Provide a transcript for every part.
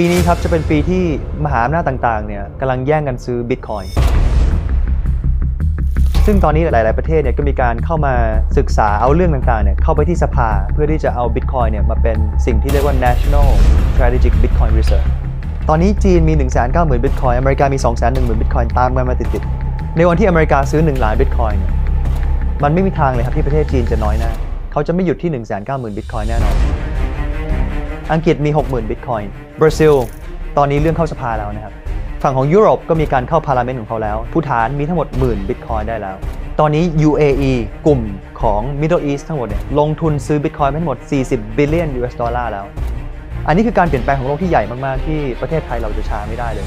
ปีนี้ครับจะเป็นปีที่มหาอำนาจต่างๆเนี่ยกำลังแย่งกันซื้อบิตคอยน์ซึ่งตอนนี้หลาย ๆ ประเทศเนี่ยก็มีการเข้ามาศึกษาเอาเรื่องต่าง ๆ เนี่ยเข้าไปที่สภาเพื่อที่จะเอาบิตคอยน์เนี่ยมาเป็นสิ่งที่เรียกว่า national strategic bitcoin reserve ตอนนี้จีนมี 1 9 0 0 0 0 บิตคอยน์อเมริกามี 2 1 0 0 0 0 บิตคอยน์ตามกันมาติด ๆ ในวันที่อเมริกาซื้อ 1 ล้านบิตคอยน์เนี่ยมันไม่มีทางเลยครับที่ประเทศจีนจะน้อยหน้าเขาจะไม่หยุดที่ 1 9 0 0 0 0 บิตคอยน์แน่นอน อังกฤษมี 60,000 บิตคอยน์บราซิล ตอนนี้เรื่องเข้าสภาแล้วนะครับ ฝั่งของยุโรปก็มีการเข้าพาราเมนต์ของเขาแล้ว ผู้ฐานมีทั้งหมดหมื่นบิตคอยน์ได้แล้ว ตอนนี้ UAE กลุ่มของ Middle East ทั้งหมดเนี่ยลงทุนซื้อบิตคอยน์ทั้งหมด 40บิลเลียน US ดอลลาร์แล้ว อันนี้คือการเปลี่ยนแปลงของโลกที่ใหญ่มากๆ ที่ประเทศไทยเราจะช้าไม่ได้เลย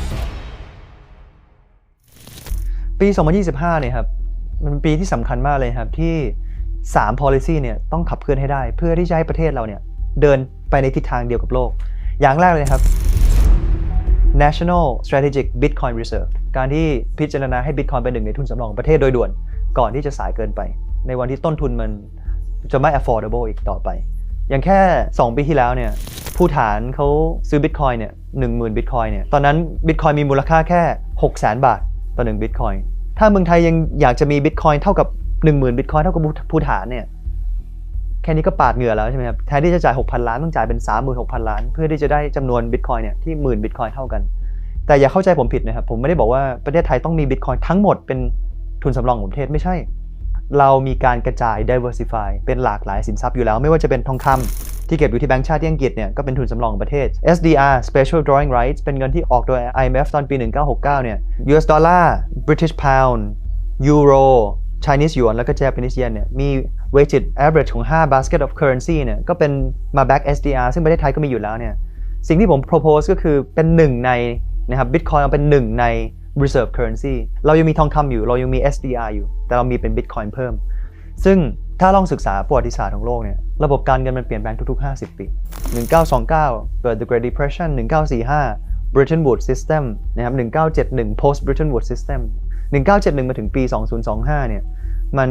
ปี 2025 เนี่ยครับ มันเป็นปีที่สำคัญมากเลยครับที่ 3 policy เนี่ยต้องขับเคลื่อนให้ได้ เพื่อที่จะให้ประเทศเราเนี่ยเดิน ไปในทิศทางเดียวกับโลก อย่างแรกเลยครับ National Strategic Bitcoin Reserve การที่พิจารณาให้ Bitcoin เป็นหนึ่งในทุนสำรองประเทศโดยด่วน ก่อนที่จะสายเกินไป ในวันที่ต้นทุนมันจะไม่ affordable อีกต่อไป อย่างแค่ 2 ปีที่แล้วเนี่ยผู้ฐานเขาซื้อ Bitcoin เนี่ย10,000 Bitcoin เนี่ยตอนนั้น Bitcoin มีมูลค่าแค่6 0,000บาทต่อ1 Bitcoin ถ้าเมืองไทยยังอยากจะมี Bitcoin เท่ากับ 10,000 Bitcoin เท่ากับผู้ฐานเนี่ย ค่นี้ก็ปาดเหงื่อแล้วใช่ไหมครับแทนที่จะจ่าย 6,000 ล้านต้องจ่ายเป็น 36,000 ล้าน เพื่อที่จะได้จำนวนบิตคอยเนี่ยที่หมื่นบิตคอยเท่ากัน แต่อย่าเข้าใจผมผิดนะครับผมไม่ได้บอกว่าประเทศไทยต้องมีบิตคอยทั้งหมดเป็นทุนสำรองของประเทศไม่ใช่ เรามีการกระจาย diversify เป็นหลากหลายสินทรัพย์อยู่แล้ว ไม่ว่าจะเป็นทองคำที่เก็บอยู่ที่แบงก์ชาติที่อังกฤษเนี่ยก็เป็นทุนสำรองของประเทศ SDR Special Drawing Rights เป็นเงินที่ออกโดย IMF ตอนปี 1969เนี่ย US Dollar British Pound Euro Chinese Yuan แล้วก็ Japanese Yen เนี่ยมี weighted average ของ 5 basket of currency เนี่ยก็เป็นมา back SDR ซึ่งประเทศไทยก็มีอยู่แล้วเนี่ยสิ่งที่ผม propose ก็คือเป็นหนึ่งในนะครับ Bitcoin เป็นหนึ่งใน reserve currency เรายังมีทองคำอยู่ เรายังมี SDR อยู่ แต่เรามีเป็น Bitcoin เพิ่ม ซึ่งถ้าลองศึกษาประวัติศาสตร์ของโลกเนี่ยระบบการเงินมันเปลี่ยนแปลงทุก ๆ 50 ปี 1929 เกิด The Great Depression 1945 Bretton Woods System นะครับ 1971 Post Bretton Woods System 1971 มาถึงปี 2025 เนี่ย มัน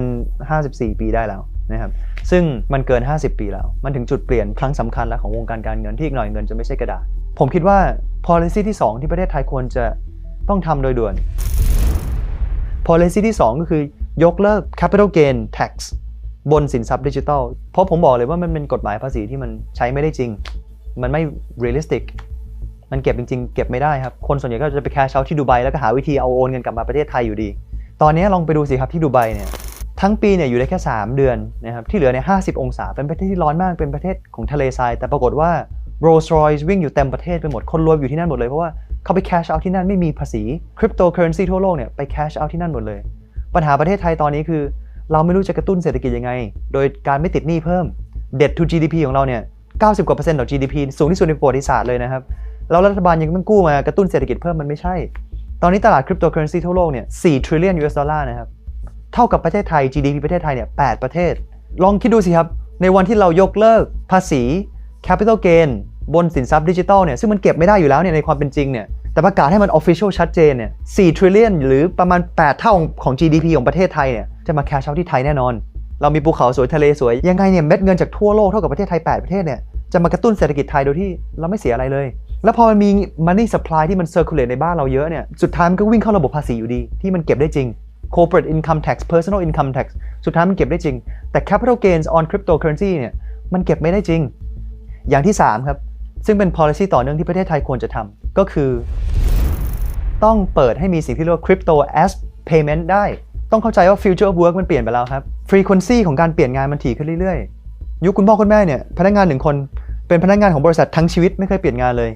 54 ปีได้แล้วนะครับ ซึ่งมันเกิน 50 ปีแล้ว มันถึงจุดเปลี่ยนครั้งสำคัญแล้วของวงการการเงินที่อีกหน่อยเงินจะไม่ใช่กระดาษ ผมคิดว่า policy ที่ 2 ที่ประเทศไทยควรจะต้องทำโดยด่วน policy ที่ 2 ก็คือยกเลิก capital gain tax บนสินทรัพย์ดิจิทัล เพราะผมบอกเลยว่ามันเป็นกฎหมายภาษีที่มันใช้ไม่ได้จริง มันไม่ realistic มันเก็บจริงๆ เก็บไม่ได้ครับ คนส่วนใหญ่ก็จะไปแคชเอาที่ดูไบแล้วก็หาวิธีเอาโอนเงินกลับมาประเทศไทยอยู่ดี ตอนนี้ลองไปดูสิครับที่ดูไบเนี่ยทั้งปีเนี่ยอยู่ได้แค่ 3 เดือนนะครับที่เหลือเนี่ย50องศาเป็นประเทศที่ร้อนมากเป็นประเทศของทะเลทรายแต่ปรากฏว่า Rolls Royce วิ่งอยู่เต็มประเทศไปหมดคนรวยอยู่ที่นั่นหมดเลยเพราะว่าเขาไปแคชเอาที่นั่นไม่มีภาษีคริปโตเคอเรนซีทั่วโลกเนี่ยไปแคชเอาที่นั่นหมดเลย ปัญหาประเทศไทยตอนนี้คือ เราไม่รู้จะกระตุ้นเศรษฐกิจยังไง โดยการไม่ติดหนี้เพิ่ม Debt to GDP ของเราเนี่ย90กว่าเปอร์เซ็นต์ต่อ GDP สูงที่สุดในประวัติศาสตร์เลยนะครับ แล้วรัฐบาลยังต้องกู้มากระตุ้นเศรษฐกิจเพิ่มมันไม่ใช่ ตอนนี้ตลาดคริปโตเคอเรนซีทั่วโลกเนี่ย4 trillion US ดอลลาร์นะครับ เท่ากับประเทศไทย GDP ประเทศไทยเนี่ย8ประเทศ ลองคิดดูสิครับ ในวันที่เรายกเลิกภาษี capital gain บนสินทรัพย์ดิจิทัลเนี่ยซึ่งมันเก็บไม่ได้อยู่แล้วเนี่ยในความเป็นจริงเนี่ยแต่ประกาศให้มัน official ชัดเจนเนี่ย4 trillion หรือประมาณ 8 เท่าของ GDP ของประเทศไทยเนี่ยจะมาแคชเอาที่ไทยแน่นอน เรามีภูเขาสวยทะเลสวย ยังไงเนี่ยเม็ดเงินจากทั่วโลกเท่ากับประเทศไทย 8 ประเทศเนี่ยจะมากระตุ้นเศรษฐกิจไทยโดยที่เราไม่เสียอะไรเลย แล้วพอมันมี money supply ที่มัน circulate ในบ้านเราเยอะเนี่ย สุดท้ายมันก็วิ่งเข้าระบบภาษีอยู่ดี ที่มันเก็บได้จริง corporate income tax personal income tax สุดท้ายมันเก็บได้จริง แต่ capital gains on cryptocurrency เนี่ย มันเก็บไม่ได้จริง อย่างที่ 3 ครับ ซึ่งเป็น policy ต่อเนื่องที่ประเทศไทยควรจะทำ ก็คือ ต้องเปิดให้มีสิ่งที่เรียกว่า crypto as payment ได้ ต้องเข้าใจว่า future of work มันเปลี่ยนไปแล้วครับ frequency ของการเปลี่ยนงานมันถี่ขึ้นเรื่อยๆ ยุคคุณพ่อคุณแม่เนี่ย พนักงานหนึ่งคน เป็นพนักงานของบริษัททั้งชีวิตไม่เคยเปลี่ยนงานเลย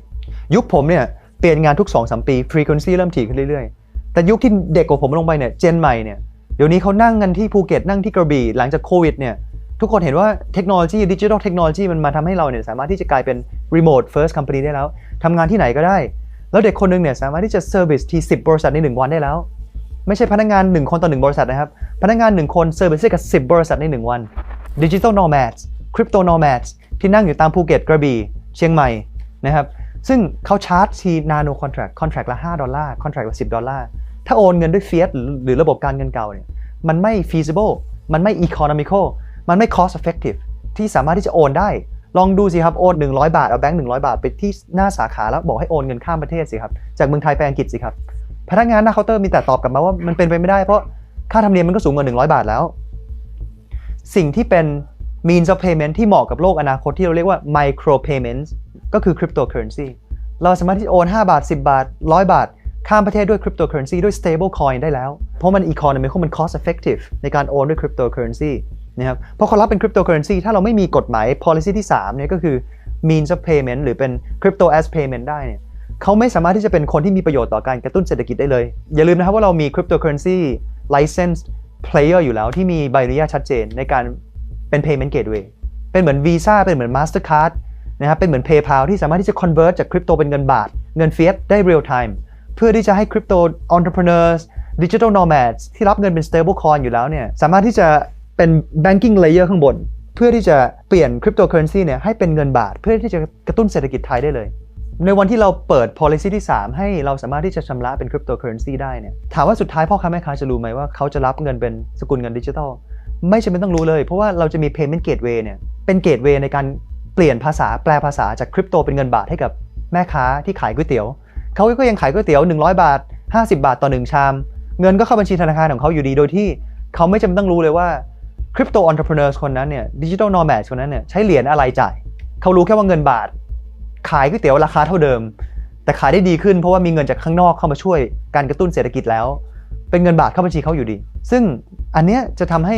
ยุคผมเนี่ยเปลี่ยนงานทุก2-3ปี frequency เริ่มถี่ขึ้นเรื่อยๆ แต่ยุคที่เด็กกว่าผมลงไปเนี่ยเจนใหม่เนี่ยเดี๋ยวนี้เขานั่งกันที่ภูเก็ตนั่งที่กระบี่หลังจากโควิดเนี่ยทุกคนเห็นว่าเทคโนโลยีดิจิทัลเทคโนโลยีมันมาทำให้เราเนี่ยสามารถที่จะกลายเป็น remote first company ได้แล้วทำงานที่ไหนก็ได้ แล้วเด็กคนหนึงเนี่ยสามารถที่จะ service ที่10 บริษัทใน 1 วันได้แล้ว ไม่ใช่พนักงาน 1 คนต่อ 1 บริษัทนะครับ พนักงาน 1 คน service ได้กับ 10 บริษัทใน 1 วัน digital nomads crypto nomads ที่นั่งอยู่ตามภูเก็ตกระบี่เชียงใหม่นะครับ ซึ่งเขาชาร์จที nano contract contract ละ 5 ดอลลาร์ contract ละ 10 ดอลลาร์ ถ้าโอนเงินด้วย fiat หรือหรือระบบการเงินเก่าเนี่ยมันไม่ feasible มันไม่ economical มันไม่ cost effective ที่สามารถที่จะโอนได้ ลองดูสิครับ โอน 100 บาท เอาแบงค์100 บาท ไปที่หน้าสาขาแล้วบอกให้โอนเงินข้ามประเทศสิครับ จากเมืองไทยไปอังกฤษสิครับพนักงานหน้าเคาน์เตอร์มีแต่ตอบกลับมาว่ามันเป็นไปไม่ได้เพราะค่าธรรมเนียมมันก็สูงกว่า100 บาทแล้ว สิ่งที่เป็น means of payment ที่เหมาะกับโลกอนาคตที่เราเรียกว่า micro payments ก็คือ cryptocurrency เราสามารถที่โอน 5 บาท 10 บาท 100 บาท ข้ามประเทศด้วย cryptocurrency ด้วย stable coin ได้แล้ว เพราะมัน economical มัน cost effective ในการโอนด้วย cryptocurrency นะครับเพราะเขารับเป็น cryptocurrency ถ้าเราไม่มีกฎหมาย policy ที่3เนี่ยก็คือ means of payment หรือเป็น crypto as payment ได้เนี่ยเขาไม่สามารถที่จะเป็นคนที่มีประโยชน์ต่อการกระตุ้นเศรษฐกิจได้เลย อย่าลืมนะครับว่าเรามี cryptocurrency licensed player อยู่แล้วที่มีใบอนุญาตชัดเจนในการ เป็น payment gateway เป็นเหมือน Visa เป็นเหมือน Mastercard นะครับ เป็นเหมือน PayPal ที่สามารถที่จะ convert จากคริปโตเป็นเงินบาท เงิน fiat ได้ real time เพื่อที่จะให้คริปโต entrepreneurs digital nomads ที่รับเงินเป็น stable coin อยู่แล้วเนี่ย สามารถที่จะเป็น banking layer ข้างบน เพื่อที่จะเปลี่ยน cryptocurrency เนี่ยให้เป็นเงินบาท เพื่อที่จะกระตุ้นเศรษฐกิจไทยได้เลย ในวันที่เราเปิด policy ที่ 3 ให้เราสามารถที่จะชำระเป็น cryptocurrency ได้เนี่ย ถามว่าสุดท้ายพ่อค้าแม่ค้าจะรู้ไหมว่าเขาจะรับเงินเป็นสกุลเงินดิจิทัล ไม่จำเป็นต้องรู้เลย เพราะว่าเราจะมี payment gateway เนี่ยเป็น gateway ในการเปลี่ยนภาษาแปลภาษาจากคริปโตเป็นเงินบาทให้กับแม่ค้าที่ขายก๋วยเตี๋ยวเขาก็ยังขายก๋วยเตี๋ยว 100 บาท 50 บาทต่อ 1 ชาม เงินก็เข้าบัญชีธนาคารของเขาอยู่ดีโดยที่เขาไม่จำเป็นต้องรู้เลยว่าคริปโต entrepreneurs คนนั้นเนี่ยดิจิทัล nomads คนนั้นเนี่ยใช้เหรียญอะไรจ่ายเขารู้แค่ว่าเงินบาท ขายก๋วยเตี๋ยวราคาเท่าเดิม แต่ขายได้ดีขึ้นเพราะว่ามีเงินจากข้างนอกเข้ามาช่วยการกระตุ้นเศรษฐกิจแล้ว เป็นเงินบาทเข้าบัญชีเขาอยู่ดี ซึ่งอันเนี้ยจะทำให้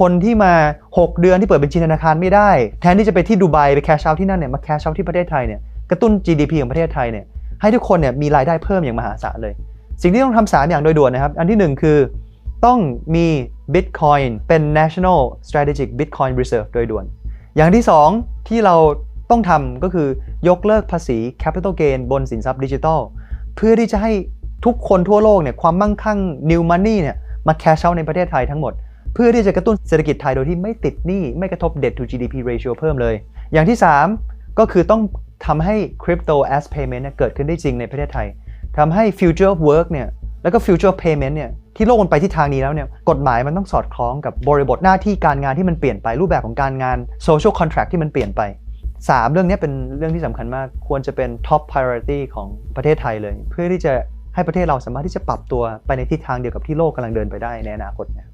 คนที่มา 6 เดือนที่เปิดบัญชีธนาคารไม่ได้ แทนที่จะไปที่ดูไบไปแคชเอาที่นั่นเนี่ยมาแคชเอาที่ประเทศไทยเนี่ยกระตุ้น GDP ของประเทศไทยเนี่ยให้ทุกคนเนี่ยมีรายได้เพิ่มอย่างมหาศาลเลย สิ่งที่ต้องทำสามอย่างโดยด่วนนะครับ อันที่หนึ่งคือต้องมี Bitcoin เป็น national strategic Bitcoin reserve โดยด่วน อย่างที่สองที่เราต้องทำก็คือยกเลิกภาษี capital gain บนสินทรัพย์ดิจิทัล เพื่อที่จะให้ทุกคนทั่วโลกเนี่ยความมั่งคั่ง new money เนี่ยมา cash out ในประเทศไทยทั้งหมด เพื่อที่จะกระตุ้นเศรษฐกิจไทยโดยที่ไม่ติดหนี้ไม่กระทบ debt to GDP ratio เพิ่มเลย อย่างที่ 3 ก็คือต้องทำให้ crypto as payment เเกิดขึ้นได้จริงในประเทศไทยทำให้ future of work เนี่ยแล้วก็ future of payment เนี่ยที่โลกมันไปที่ทางนี้แล้วเนี่ยกฎหมายมันต้องสอดคล้องกับบริบทหน้าที่การงานที่มันเปลี่ยนไปรูปแบบของการงาน social contract ที่มันเปลี่ยนไป 3 เรื่องนี้เป็นเรื่องที่สำคัญมากควรจะเป็น top priority ของประเทศไทยเลย เพื่อที่จะให้ประเทศเราสามารถที่จะปรับตัวไปในทิศทางเดียวกับที่โลกกำลังเดินไปได้ในอนาคตเนี่ย